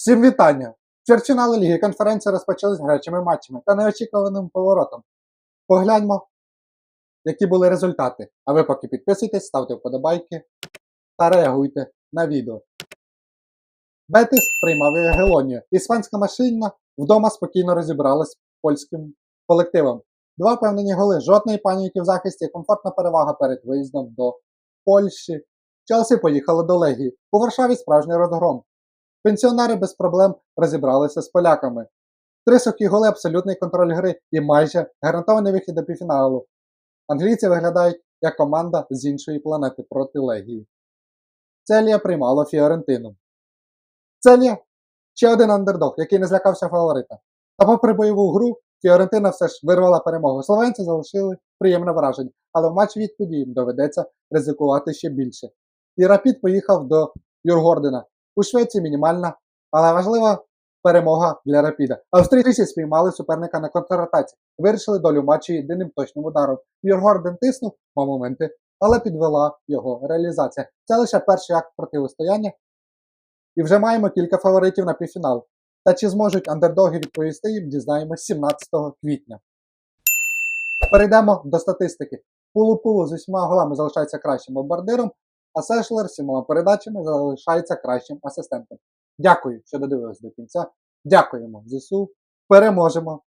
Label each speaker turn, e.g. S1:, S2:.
S1: Всім вітання! Чвертьфінали Ліги конференції розпочались гарячими матчами та неочікуваним поворотом. Погляньмо, які були результати. А ви поки підписуйтесь, ставте вподобайки та реагуйте на відео. Бетис приймав Ягелонію. Іспанська машина вдома спокійно розібралась з польським колективом. Два впевнені голи, жодної паніки в захисті, комфортна перевага перед виїздом до Польщі. Челсі поїхали до Легії. У Варшаві справжній розгром. Пенсіонери без проблем розібралися з поляками. Три сухі голи, абсолютний контроль гри і майже гарантований вихід до півфіналу. Англійці виглядають як команда з іншої планети проти Легії. Целія приймала Фіорентину. Целія ще один андердог, який не злякався фаворита. Та попри бойову гру, Фіорентина все ж вирвала перемогу. Словенці залишили приємне враження, але в матч відповіді їм доведеться ризикувати ще більше. І Рапід поїхав до Юргордена. У Швеції мінімальна, але важлива перемога для Рапіда. Австрійці спіймали суперника на контратаці, вирішили долю матчу єдиним точним ударом. Юргорден тиснув мав моменти, але підвела його реалізація. Це лише перший акт протистояння, і вже маємо кілька фаворитів на півфінал. Та чи зможуть андердоги відповісти їм, дізнаємось 17 квітня. Перейдемо до статистики. Пулу-пулу з усіма голами залишається кращим бомбардиром, а Сешлер з сімома передачами залишається кращим асистентом. Дякую, що додивились до кінця. Дякуємо ЗСУ. Переможемо!